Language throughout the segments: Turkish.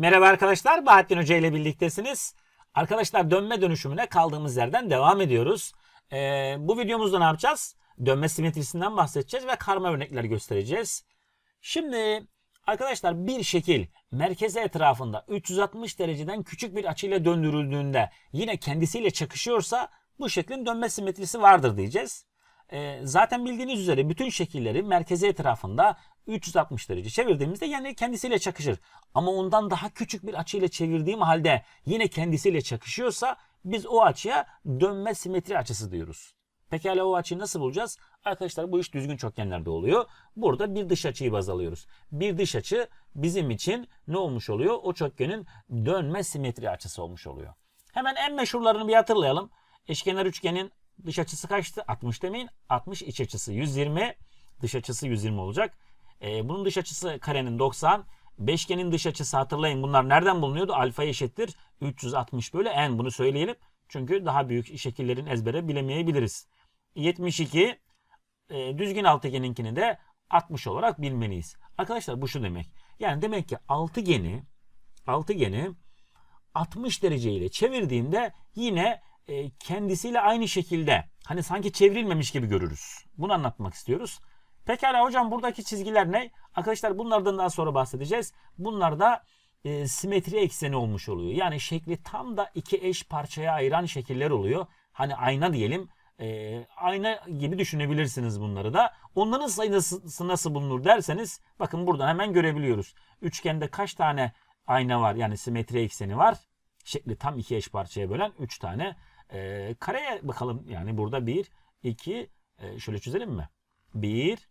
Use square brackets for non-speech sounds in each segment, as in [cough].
Merhaba arkadaşlar, Bahattin Hoca ile birliktesiniz. Arkadaşlar dönme dönüşümüne kaldığımız yerden devam ediyoruz. Ee, bu videomuzda ne yapacağız? Dönme simetrisinden bahsedeceğiz ve karma örnekler göstereceğiz. Şimdi arkadaşlar bir şekil merkeze etrafında 360 dereceden küçük bir açıyla döndürüldüğünde yine kendisiyle çakışıyorsa bu şeklin dönme simetrisi vardır diyeceğiz. Ee, zaten bildiğiniz üzere bütün şekilleri merkeze etrafında 360 derece çevirdiğimizde yani kendisiyle çakışır. Ama ondan daha küçük bir açıyla çevirdiğim halde yine kendisiyle çakışıyorsa biz o açıya dönme simetri açısı diyoruz. Pekala o açıyı nasıl bulacağız? Arkadaşlar bu iş düzgün çokgenlerde oluyor. Burada bir dış açıyı baz alıyoruz. Bir dış açı bizim için ne olmuş oluyor? O çokgenin dönme simetri açısı olmuş oluyor. Hemen en meşhurlarını bir hatırlayalım. Eşkenar üçgenin dış açısı kaçtı? 60 demeyin. 60 iç açısı 120. Dış açısı 120 olacak. Ee, bunun dış açısı karenin 90. Beşgenin dış açısı hatırlayın bunlar nereden bulunuyordu? Alfa eşittir 360 bölü n bunu söyleyelim. Çünkü daha büyük şekillerin ezbere bilemeyebiliriz. 72 e, düzgün altıgeninkini de 60 olarak bilmeliyiz. Arkadaşlar bu şu demek. Yani demek ki altıgeni altıgeni 60 derece ile çevirdiğimde yine e, kendisiyle aynı şekilde hani sanki çevrilmemiş gibi görürüz. Bunu anlatmak istiyoruz. Pekala hocam buradaki çizgiler ne? Arkadaşlar bunlardan daha sonra bahsedeceğiz. Bunlar da e, simetri ekseni olmuş oluyor. Yani şekli tam da iki eş parçaya ayıran şekiller oluyor. Hani ayna diyelim. E, ayna gibi düşünebilirsiniz bunları da. Onların sayısı nasıl bulunur derseniz bakın buradan hemen görebiliyoruz. Üçgende kaç tane ayna var? Yani simetri ekseni var. Şekli tam iki eş parçaya bölen 3 tane. E, kareye bakalım. Yani burada 1, 2, e, şöyle çözelim mi? 1,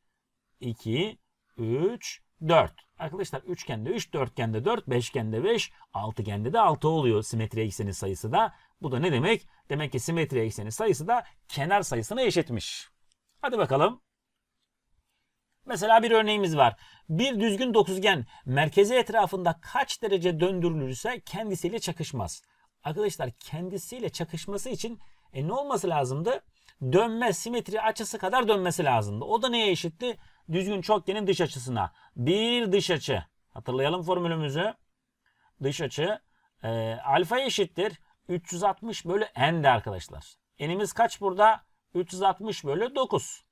2, 3, 4. Arkadaşlar üçgende 3, dörtgende 4, beşgende 5, altıgende de 6 oluyor simetri ekseni sayısı da. Bu da ne demek? Demek ki simetri ekseni sayısı da kenar sayısına eşitmiş. Hadi bakalım. Mesela bir örneğimiz var. Bir düzgün dokuzgen merkezi etrafında kaç derece döndürülürse kendisiyle çakışmaz. Arkadaşlar kendisiyle çakışması için e, ne olması lazımdı? Dönme simetri açısı kadar dönmesi lazımdı. O da neye eşitti? Düzgün çokgenin dış açısına. Bir dış açı. Hatırlayalım formülümüzü. Dış açı e, alfa eşittir. 360 bölü n'di arkadaşlar. N'imiz kaç burada? 360 bölü 9.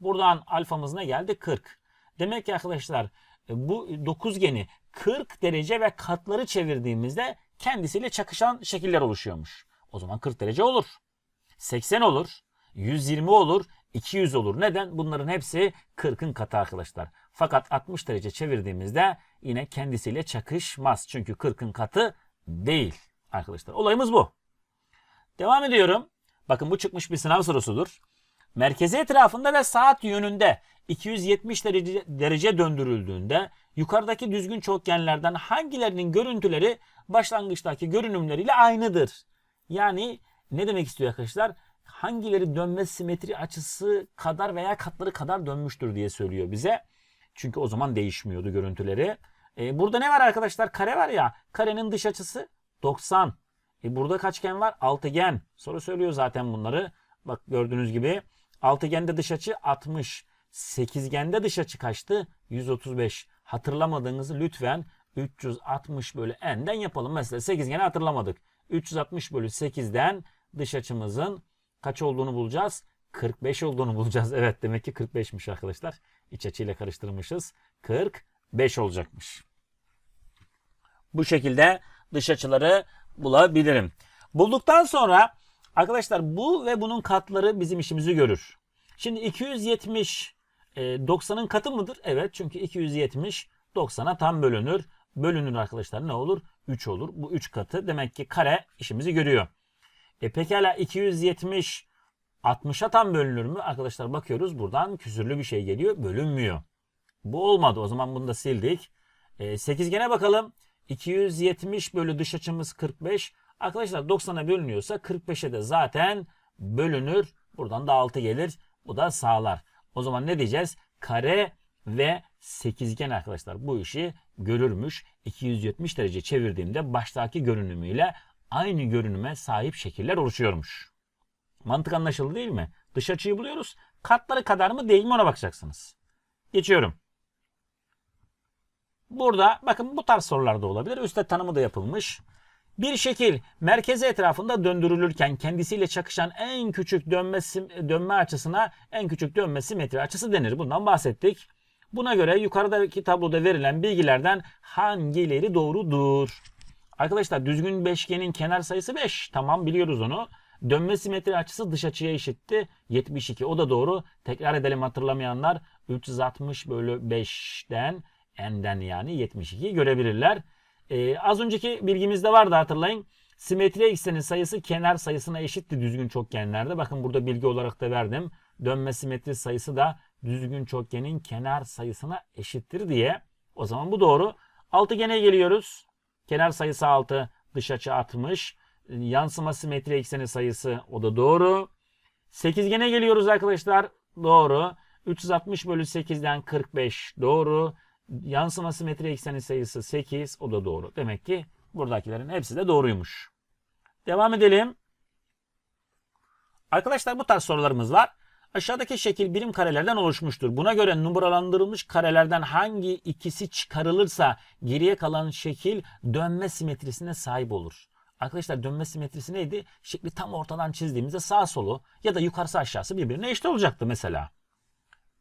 Buradan alfamız ne geldi? 40. Demek ki arkadaşlar e, bu dokuzgeni 40 derece ve katları çevirdiğimizde kendisiyle çakışan şekiller oluşuyormuş. O zaman 40 derece olur. 80 olur. 120 olur. 200 olur. Neden? Bunların hepsi 40'ın katı arkadaşlar. Fakat 60 derece çevirdiğimizde yine kendisiyle çakışmaz. Çünkü 40'ın katı değil arkadaşlar. Olayımız bu. Devam ediyorum. Bakın bu çıkmış bir sınav sorusudur. Merkezi etrafında ve saat yönünde 270 derece, derece döndürüldüğünde yukarıdaki düzgün çokgenlerden hangilerinin görüntüleri başlangıçtaki görünümleriyle aynıdır? Yani ne demek istiyor arkadaşlar? Hangileri dönme simetri açısı kadar veya katları kadar dönmüştür diye söylüyor bize. Çünkü o zaman değişmiyordu görüntüleri. E, burada ne var arkadaşlar? Kare var ya. Karenin dış açısı 90. E, burada kaçgen var? Altıgen. Soru söylüyor zaten bunları. Bak gördüğünüz gibi. Altıgende dış açı 60. Sekizgende dış açı kaçtı? 135. Hatırlamadığınızı lütfen 360 bölü n'den yapalım. Mesela sekizgeni hatırlamadık. 360 bölü 8'den dış açımızın kaç olduğunu bulacağız? 45 olduğunu bulacağız. [laughs] Evet demek ki 45'miş arkadaşlar. İç açıyla karıştırmışız. 45 olacakmış. Bu şekilde dış açıları bulabilirim. Bulduktan sonra arkadaşlar bu ve bunun katları bizim işimizi görür. Şimdi 270 90'ın katı mıdır? Evet çünkü 270 90'a tam bölünür. Bölünür arkadaşlar ne olur? 3 olur. Bu 3 katı demek ki kare işimizi görüyor. E pekala 270 60'a tam bölünür mü? Arkadaşlar bakıyoruz buradan küsürlü bir şey geliyor. Bölünmüyor. Bu olmadı. O zaman bunu da sildik. E, sekizgene bakalım. 270 bölü dış açımız 45. Arkadaşlar 90'a bölünüyorsa 45'e de zaten bölünür. Buradan da 6 gelir. Bu da sağlar. O zaman ne diyeceğiz? Kare ve sekizgen arkadaşlar bu işi görürmüş. 270 derece çevirdiğimde baştaki görünümüyle aynı görünüme sahip şekiller oluşuyormuş. Mantık anlaşıldı değil mi? Dış açıyı buluyoruz. Katları kadar mı değil mi ona bakacaksınız. Geçiyorum. Burada bakın bu tarz sorular da olabilir. Üstte tanımı da yapılmış. Bir şekil merkezi etrafında döndürülürken kendisiyle çakışan en küçük dönme, dönme açısına en küçük dönme simetri açısı denir. Bundan bahsettik. Buna göre yukarıdaki tabloda verilen bilgilerden hangileri doğrudur? Arkadaşlar düzgün beşgenin kenar sayısı 5. Tamam biliyoruz onu. Dönme simetri açısı dış açıya eşitti. 72 o da doğru. Tekrar edelim hatırlamayanlar. 360 bölü 5'ten n'den yani 72 görebilirler. Ee, az önceki bilgimizde vardı hatırlayın. Simetri eksenin sayısı kenar sayısına eşitti düzgün çokgenlerde. Bakın burada bilgi olarak da verdim. Dönme simetri sayısı da düzgün çokgenin kenar sayısına eşittir diye. O zaman bu doğru. Altıgene geliyoruz. Kenar sayısı 6, dış açı 60. Yansıma simetri ekseni sayısı o da doğru. Sekizgene geliyoruz arkadaşlar. Doğru. 360 bölü 8'den 45 doğru. Yansıma simetri ekseni sayısı 8 o da doğru. Demek ki buradakilerin hepsi de doğruymuş. Devam edelim. Arkadaşlar bu tarz sorularımız var. Aşağıdaki şekil birim karelerden oluşmuştur. Buna göre numaralandırılmış karelerden hangi ikisi çıkarılırsa geriye kalan şekil dönme simetrisine sahip olur. Arkadaşlar dönme simetrisi neydi? Şekli tam ortadan çizdiğimizde sağ solu ya da yukarısı aşağısı birbirine eşit olacaktı mesela.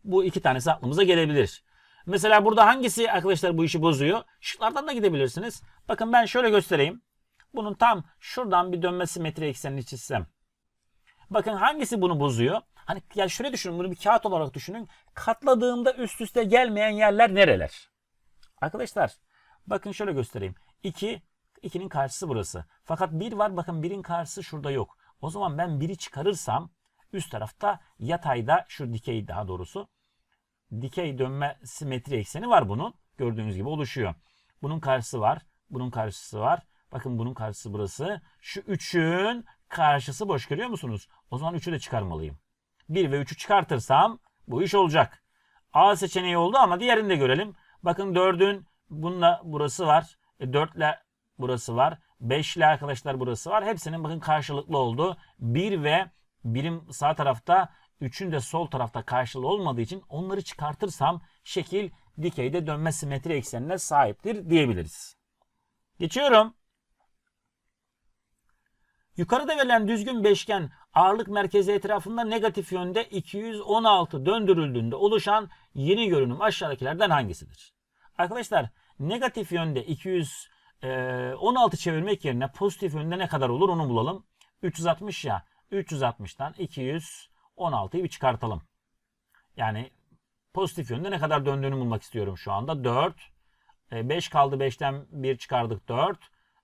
Bu iki tanesi aklımıza gelebilir. Mesela burada hangisi arkadaşlar bu işi bozuyor? Şıklardan da gidebilirsiniz. Bakın ben şöyle göstereyim. Bunun tam şuradan bir dönme simetri eksenini çizsem. Bakın hangisi bunu bozuyor? Hani ya şöyle düşünün bunu bir kağıt olarak düşünün. Katladığımda üst üste gelmeyen yerler nereler? Arkadaşlar bakın şöyle göstereyim. 2 2'nin karşısı burası. Fakat 1 var bakın 1'in karşısı şurada yok. O zaman ben 1'i çıkarırsam üst tarafta yatayda şu dikey daha doğrusu dikey dönme simetri ekseni var bunun. Gördüğünüz gibi oluşuyor. Bunun karşısı var. Bunun karşısı var. Bakın bunun karşısı burası. Şu 3'ün karşısı boş görüyor musunuz? O zaman 3'ü de çıkarmalıyım. 1 ve 3'ü çıkartırsam bu iş olacak. A seçeneği oldu ama diğerini de görelim. Bakın 4'ün bununla burası var. 4 ile burası var. 5 ile arkadaşlar burası var. Hepsinin bakın karşılıklı oldu. 1 ve birim sağ tarafta 3'ün de sol tarafta karşılığı olmadığı için onları çıkartırsam şekil dikeyde dönme simetri eksenine sahiptir diyebiliriz. Geçiyorum. Yukarıda verilen düzgün beşgen ağırlık merkezi etrafında negatif yönde 216 döndürüldüğünde oluşan yeni görünüm aşağıdakilerden hangisidir? Arkadaşlar negatif yönde 216 çevirmek yerine pozitif yönde ne kadar olur onu bulalım. 360 ya 360'tan 216'yı bir çıkartalım. Yani pozitif yönde ne kadar döndüğünü bulmak istiyorum şu anda. 4. 5 kaldı 5'ten 1 çıkardık 4.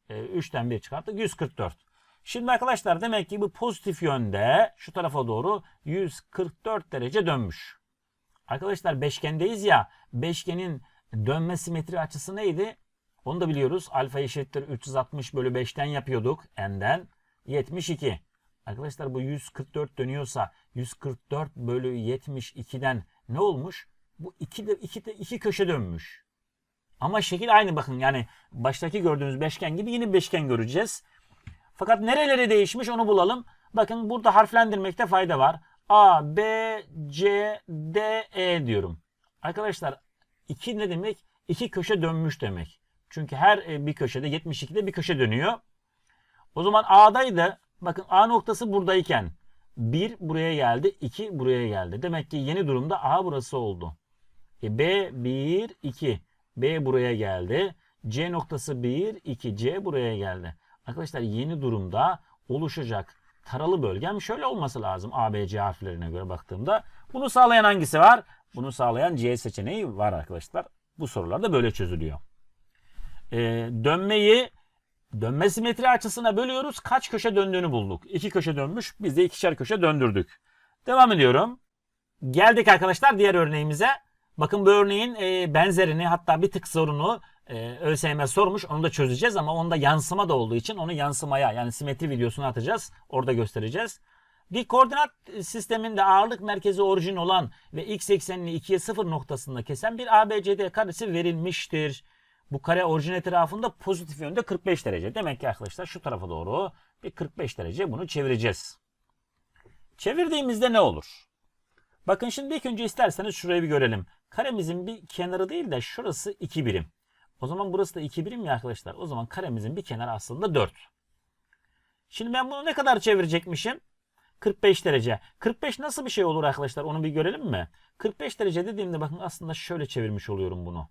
3'ten 1 çıkarttık 144. Şimdi arkadaşlar demek ki bu pozitif yönde şu tarafa doğru 144 derece dönmüş. Arkadaşlar beşgendeyiz ya beşgenin dönme simetri açısı neydi? Onu da biliyoruz. Alfa eşittir 360 bölü 5'ten yapıyorduk. N'den 72. Arkadaşlar bu 144 dönüyorsa 144 bölü 72'den ne olmuş? Bu iki de iki de iki köşe dönmüş. Ama şekil aynı bakın yani baştaki gördüğünüz beşgen gibi yine beşgen göreceğiz. Fakat nereleri değişmiş onu bulalım. Bakın burada harflendirmekte fayda var. A, B, C, D, E diyorum. Arkadaşlar 2 ne demek? 2 köşe dönmüş demek. Çünkü her e, bir köşede 72'de bir köşe dönüyor. O zaman A'daydı. Bakın A noktası buradayken 1 buraya geldi, 2 buraya geldi. Demek ki yeni durumda A burası oldu. E, B 1, 2. B buraya geldi. C noktası 1, 2. C buraya geldi. Arkadaşlar yeni durumda oluşacak taralı bölgem şöyle olması lazım ABC harflerine göre baktığımda. Bunu sağlayan hangisi var? Bunu sağlayan C seçeneği var arkadaşlar. Bu sorular da böyle çözülüyor. Ee, dönmeyi dönme simetri açısına bölüyoruz. Kaç köşe döndüğünü bulduk. İki köşe dönmüş. Biz de ikişer köşe döndürdük. Devam ediyorum. Geldik arkadaşlar diğer örneğimize. Bakın bu örneğin e, benzerini hatta bir tık sorunu e, ÖSYM sormuş. Onu da çözeceğiz ama onda yansıma da olduğu için onu yansımaya yani simetri videosunu atacağız. Orada göstereceğiz. Bir koordinat sisteminde ağırlık merkezi orijin olan ve x eksenini 2'ye 0 noktasında kesen bir ABCD karesi verilmiştir. Bu kare orijin etrafında pozitif yönde 45 derece. Demek ki arkadaşlar şu tarafa doğru bir 45 derece bunu çevireceğiz. Çevirdiğimizde ne olur? Bakın şimdi ilk önce isterseniz şurayı bir görelim. Karemizin bir kenarı değil de şurası 2 birim. O zaman burası da 2 birim ya arkadaşlar. O zaman karemizin bir kenarı aslında 4. Şimdi ben bunu ne kadar çevirecekmişim? 45 derece. 45 nasıl bir şey olur arkadaşlar? Onu bir görelim mi? 45 derece dediğimde bakın aslında şöyle çevirmiş oluyorum bunu.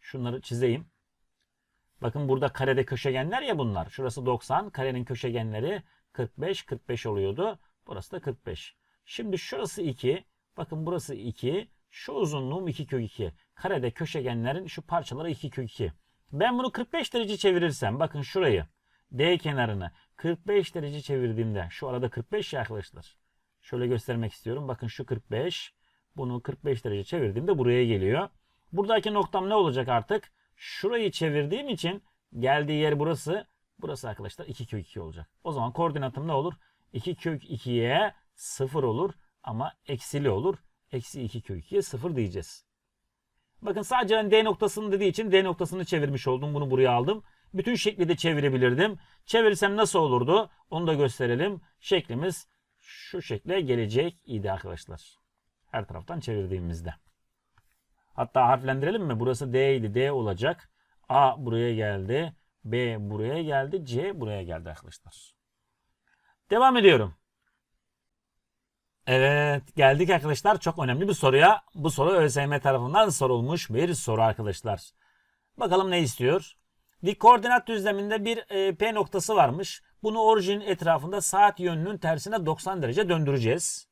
Şunları çizeyim. Bakın burada karede köşegenler ya bunlar. Şurası 90. Karenin köşegenleri 45. 45 oluyordu. Burası da 45. Şimdi şurası 2. Bakın burası 2. Şu uzunluğum 2 kök 2. Karede köşegenlerin şu parçaları 2 kök 2. Ben bunu 45 derece çevirirsem bakın şurayı D kenarını 45 derece çevirdiğimde şu arada 45 ya. Şöyle göstermek istiyorum. Bakın şu 45. Bunu 45 derece çevirdiğimde buraya geliyor. Buradaki noktam ne olacak artık? Şurayı çevirdiğim için geldiği yer burası. Burası arkadaşlar 2 kök 2 olacak. O zaman koordinatım ne olur? 2 kök 2'ye 0 olur ama eksili olur. Eksi 2 kök 2'ye 0 diyeceğiz. Bakın sadece ben D noktasını dediği için D noktasını çevirmiş oldum. Bunu buraya aldım. Bütün şekli de çevirebilirdim. Çevirirsem nasıl olurdu? Onu da gösterelim. Şeklimiz şu şekle gelecek idi arkadaşlar. Her taraftan çevirdiğimizde. Hatta harflendirelim mi? Burası D idi. D olacak. A buraya geldi. B buraya geldi. C buraya geldi arkadaşlar. Devam ediyorum. Evet geldik arkadaşlar çok önemli bir soruya. Bu soru ÖSYM tarafından sorulmuş bir soru arkadaşlar. Bakalım ne istiyor? Dik koordinat düzleminde bir e, P noktası varmış. Bunu orijinin etrafında saat yönünün tersine 90 derece döndüreceğiz.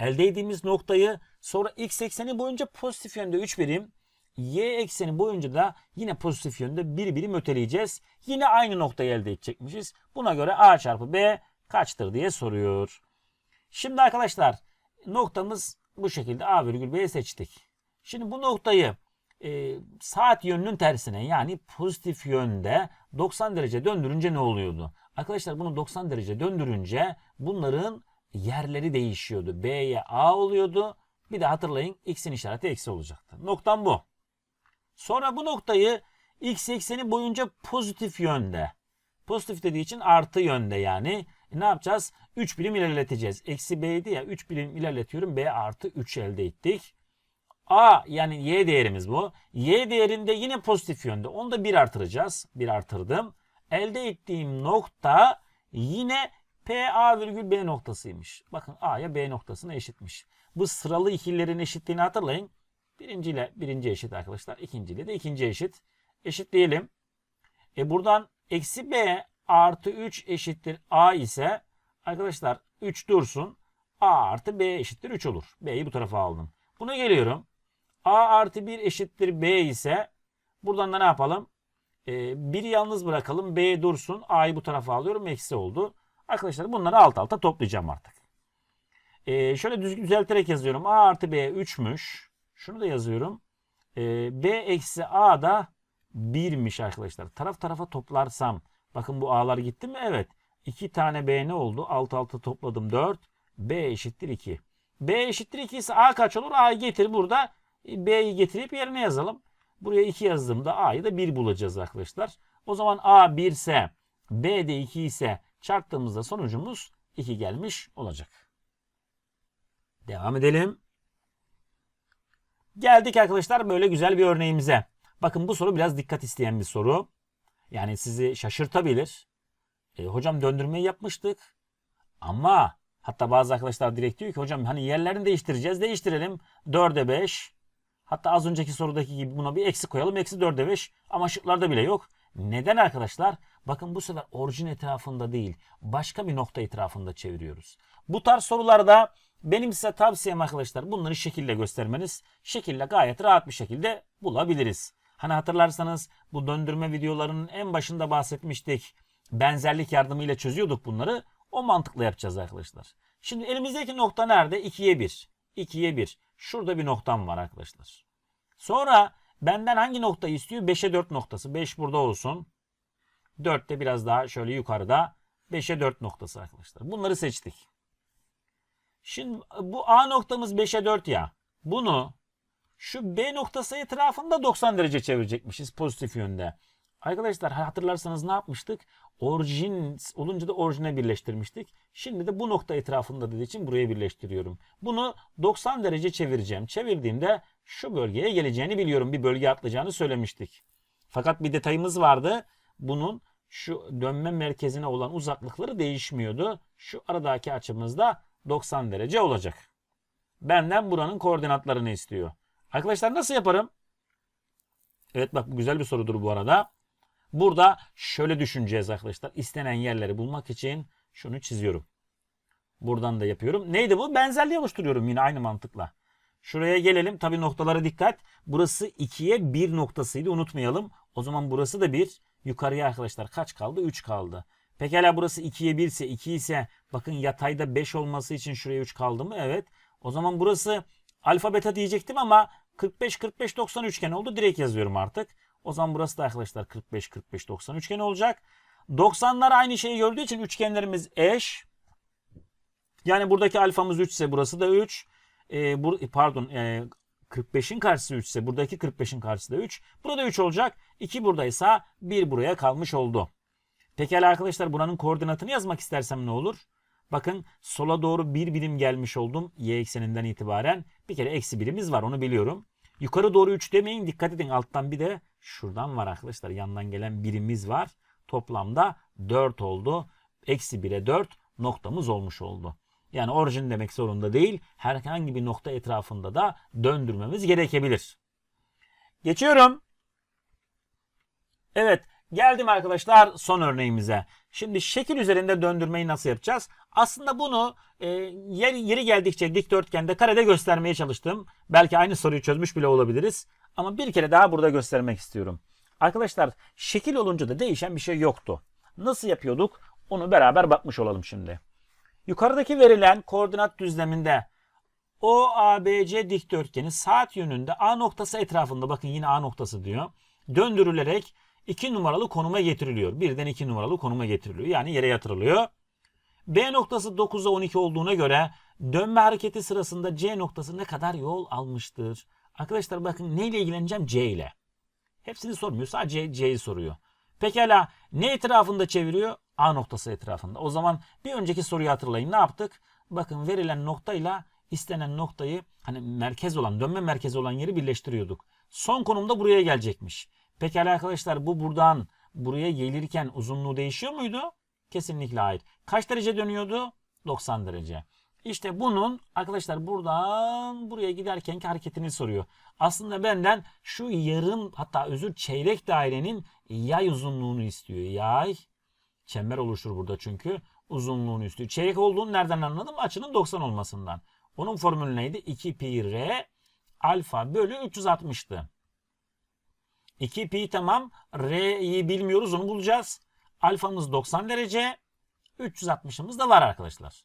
Elde ettiğimiz noktayı sonra x ekseni boyunca pozitif yönde 3 birim, y ekseni boyunca da yine pozitif yönde 1 birim öteleyeceğiz. Yine aynı noktayı elde edecekmişiz. Buna göre a çarpı b kaçtır diye soruyor. Şimdi arkadaşlar noktamız bu şekilde a virgül b'yi seçtik. Şimdi bu noktayı e, saat yönünün tersine yani pozitif yönde 90 derece döndürünce ne oluyordu? Arkadaşlar bunu 90 derece döndürünce bunların yerleri değişiyordu. B'ye A oluyordu. Bir de hatırlayın x'in işareti eksi olacaktı. Noktam bu. Sonra bu noktayı x ekseni boyunca pozitif yönde. Pozitif dediği için artı yönde yani. Ne yapacağız? 3 birim ilerleteceğiz. Eksi b'ydi ya 3 birim ilerletiyorum. b artı 3 elde ettik. A yani y değerimiz bu. Y değerinde yine pozitif yönde. Onu da 1 artıracağız. 1 artırdım. Elde ettiğim nokta yine P A virgül B noktasıymış. Bakın A'ya B noktasına eşitmiş. Bu sıralı ikililerin eşitliğini hatırlayın. Birinci ile birinci eşit arkadaşlar. İkinci ile de ikinci eşit. Eşitleyelim. E buradan eksi B artı 3 eşittir A ise arkadaşlar 3 dursun. A artı B eşittir 3 olur. B'yi bu tarafa aldım. Buna geliyorum. A artı 1 eşittir B ise buradan da ne yapalım? Ee, 1'i yalnız bırakalım. B dursun. A'yı bu tarafa alıyorum. Eksi oldu. Arkadaşlar bunları alt alta toplayacağım artık. Ee, şöyle düz, düzelterek yazıyorum. A artı B 3'müş. Şunu da yazıyorum. Ee, B eksi A da 1'miş arkadaşlar. Taraf tarafa toplarsam. Bakın bu A'lar gitti mi? Evet. 2 tane B ne oldu? Alt alta topladım 4. B eşittir 2. B eşittir 2 ise A kaç olur? A'yı getir burada. B'yi getirip yerine yazalım. Buraya 2 yazdığımda A'yı da 1 bulacağız arkadaşlar. O zaman A 1 ise B de 2 ise çarptığımızda sonucumuz 2 gelmiş olacak. Devam edelim. Geldik arkadaşlar böyle güzel bir örneğimize. Bakın bu soru biraz dikkat isteyen bir soru. Yani sizi şaşırtabilir. E, hocam döndürmeyi yapmıştık. Ama hatta bazı arkadaşlar direkt diyor ki hocam hani yerlerini değiştireceğiz. Değiştirelim. 4'e 5. Hatta az önceki sorudaki gibi buna bir eksi koyalım. Eksi 4'e 5 ama şıklarda bile yok. Neden arkadaşlar? Bakın bu sefer orijin etrafında değil başka bir nokta etrafında çeviriyoruz. Bu tarz sorularda benim size tavsiyem arkadaşlar bunları şekille göstermeniz. Şekille gayet rahat bir şekilde bulabiliriz. Hani hatırlarsanız bu döndürme videolarının en başında bahsetmiştik. Benzerlik yardımıyla çözüyorduk bunları. O mantıkla yapacağız arkadaşlar. Şimdi elimizdeki nokta nerede? 2'ye 1. 2'ye 1. Şurada bir noktam var arkadaşlar. Sonra benden hangi noktayı istiyor? 5'e 4 noktası. 5 burada olsun. 4 de biraz daha şöyle yukarıda. 5'e 4 noktası arkadaşlar. Bunları seçtik. Şimdi bu A noktamız 5'e 4 ya. Bunu şu B noktası etrafında 90 derece çevirecekmişiz pozitif yönde. Arkadaşlar hatırlarsanız ne yapmıştık? Orijin olunca da orijine birleştirmiştik. Şimdi de bu nokta etrafında dediği için buraya birleştiriyorum. Bunu 90 derece çevireceğim. Çevirdiğimde şu bölgeye geleceğini biliyorum. Bir bölge atlayacağını söylemiştik. Fakat bir detayımız vardı. Bunun şu dönme merkezine olan uzaklıkları değişmiyordu. Şu aradaki açımız da 90 derece olacak. Benden buranın koordinatlarını istiyor. Arkadaşlar nasıl yaparım? Evet bak bu güzel bir sorudur bu arada. Burada şöyle düşüneceğiz arkadaşlar. İstenen yerleri bulmak için şunu çiziyorum. Buradan da yapıyorum. Neydi bu? Benzerliği oluşturuyorum yine aynı mantıkla. Şuraya gelelim. Tabi noktalara dikkat. Burası 2'ye 1 noktasıydı. Unutmayalım. O zaman burası da 1. Yukarıya arkadaşlar kaç kaldı? 3 kaldı. Pekala burası 2'ye 1 ise 2 ise bakın yatayda 5 olması için şuraya 3 kaldı mı? Evet. O zaman burası alfa beta diyecektim ama 45 45 90 üçgen oldu. Direkt yazıyorum artık. O zaman burası da arkadaşlar 45 45 90 üçgen olacak. 90'lar aynı şeyi gördüğü için üçgenlerimiz eş. Yani buradaki alfamız 3 ise burası da 3. Ee, bur pardon e, 45'in karşısı 3 ise buradaki 45'in karşısı da 3. Burada 3 olacak. 2 buradaysa 1 buraya kalmış oldu. Pekala arkadaşlar buranın koordinatını yazmak istersem ne olur? Bakın sola doğru bir birim gelmiş oldum y ekseninden itibaren. Bir kere eksi birimiz var onu biliyorum. Yukarı doğru 3 demeyin dikkat edin alttan bir de şuradan var arkadaşlar yandan gelen birimiz var. Toplamda 4 oldu. Eksi 1'e 4 noktamız olmuş oldu. Yani orijin demek zorunda değil. Herhangi bir nokta etrafında da döndürmemiz gerekebilir. Geçiyorum. Evet geldim arkadaşlar son örneğimize. Şimdi şekil üzerinde döndürmeyi nasıl yapacağız? Aslında bunu e, yer, yeri geldikçe dikdörtgende karede göstermeye çalıştım. Belki aynı soruyu çözmüş bile olabiliriz. Ama bir kere daha burada göstermek istiyorum. Arkadaşlar şekil olunca da değişen bir şey yoktu. Nasıl yapıyorduk? Onu beraber bakmış olalım şimdi. Yukarıdaki verilen koordinat düzleminde OABC dikdörtgeni saat yönünde A noktası etrafında bakın yine A noktası diyor. Döndürülerek 2 numaralı konuma getiriliyor. Birden 2 numaralı konuma getiriliyor. Yani yere yatırılıyor. B noktası 9'a 12 olduğuna göre dönme hareketi sırasında C noktası ne kadar yol almıştır? Arkadaşlar bakın neyle ilgileneceğim? C ile. Hepsini sormuyor. Sadece C'yi soruyor. Pekala ne etrafında çeviriyor? A noktası etrafında. O zaman bir önceki soruyu hatırlayın. Ne yaptık? Bakın verilen noktayla istenen noktayı hani merkez olan, dönme merkezi olan yeri birleştiriyorduk. Son konumda buraya gelecekmiş. Pekala arkadaşlar bu buradan buraya gelirken uzunluğu değişiyor muydu? Kesinlikle hayır. Kaç derece dönüyordu? 90 derece. İşte bunun arkadaşlar buradan buraya giderkenki hareketini soruyor. Aslında benden şu yarım hatta özür çeyrek dairenin yay uzunluğunu istiyor. Yay çember oluşur burada çünkü uzunluğunu istiyor. Çeyrek olduğunu nereden anladım? Açının 90 olmasından. Onun formülü neydi? 2 pi r alfa bölü 360'tı. 2 pi tamam. R'yi bilmiyoruz onu bulacağız. Alfamız 90 derece. 360'ımız da var arkadaşlar.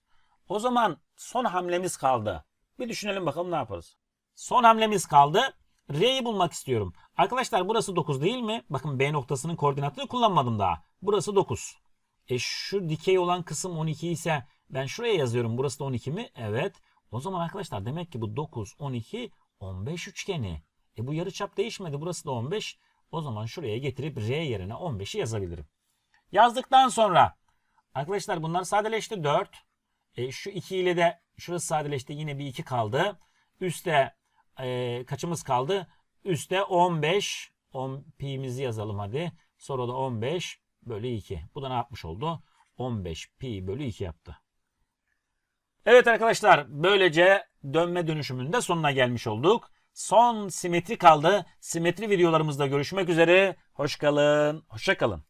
O zaman son hamlemiz kaldı. Bir düşünelim bakalım ne yaparız. Son hamlemiz kaldı. R'yi bulmak istiyorum. Arkadaşlar burası 9 değil mi? Bakın B noktasının koordinatını kullanmadım daha. Burası 9. E şu dikey olan kısım 12 ise ben şuraya yazıyorum. Burası da 12 mi? Evet. O zaman arkadaşlar demek ki bu 9, 12, 15 üçgeni. E bu yarıçap değişmedi. Burası da 15. O zaman şuraya getirip R yerine 15'i yazabilirim. Yazdıktan sonra arkadaşlar bunlar sadeleşti 4. E, şu 2 ile de şurası sadeleşti. Yine bir 2 kaldı. Üste e, kaçımız kaldı? Üste 15. 10 pi'mizi yazalım hadi. Sonra da 15 bölü 2. Bu da ne yapmış oldu? 15 pi bölü 2 yaptı. Evet arkadaşlar böylece dönme dönüşümünün de sonuna gelmiş olduk. Son simetri kaldı. Simetri videolarımızda görüşmek üzere. Hoş kalın. Hoşça kalın.